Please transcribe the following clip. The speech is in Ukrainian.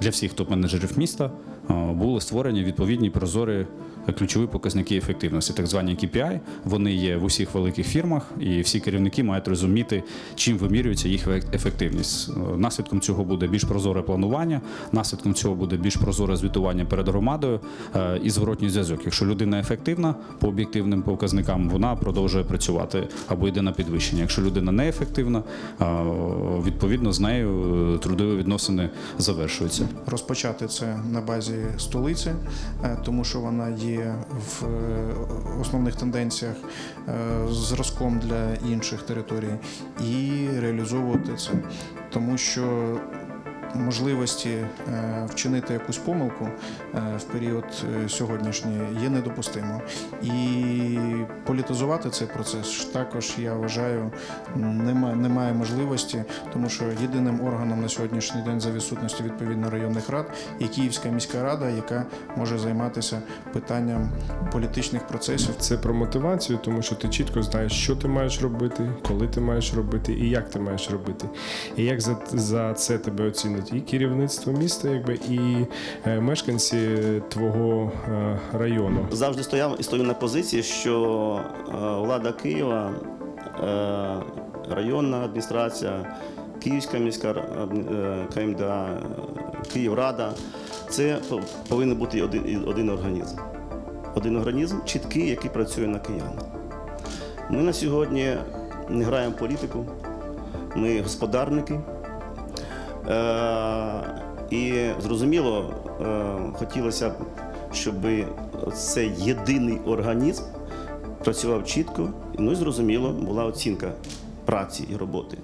для всіх топ-менеджерів міста е, були створені відповідні прозорі ключові показники ефективності, так звані KPI. Вони є в усіх великих фірмах, і всі керівники мають розуміти, чим вимірюється їх ефективність. Е, Наслідком цього буде більш прозоре планування, наслідком цього буде більш прозоре звітування перед громадою е, і зворотній зв'язок. Якщо людина ефективна по об'єктивним показникам, вона продовжує працювати або йде на підвищення. Якщо людина неефективна, е, відповідно з нею е, трудові відносини завершуються. Розпочати це на базі столиці, е, тому що вона є в е, основних тенденціях е, зразком для інших територій, і реалізовувати це, тому що. Можливості е, вчинити якусь помилку е, в період е, сьогоднішній є недопустимо. І політизувати цей процес також я вважаю немає, немає можливості, тому що єдиним органом на сьогоднішній день за відсутності відповідно районних рад є Київська міська рада, яка може займатися питанням політичних процесів. Це про мотивацію, тому що ти чітко знаєш, що ти маєш робити, коли ти маєш робити і як ти маєш робити. І як за, за це тебе оцінить і керівництво міста, якби і е, мешканці твого е, району. Завжди стояв і стою на позиції, що е, влада Києва, районна адміністрація, Київська міська КМДА, Київрада це по- повинен бути один, один організм. Один організм чіткий, який працює на киян. Ми на сьогодні не граємо політику, ми господарники. Е, і зрозуміло, е, хотілося б, щоб цей єдиний організм працював чітко, ну і зрозуміло, була оцінка праці і роботи.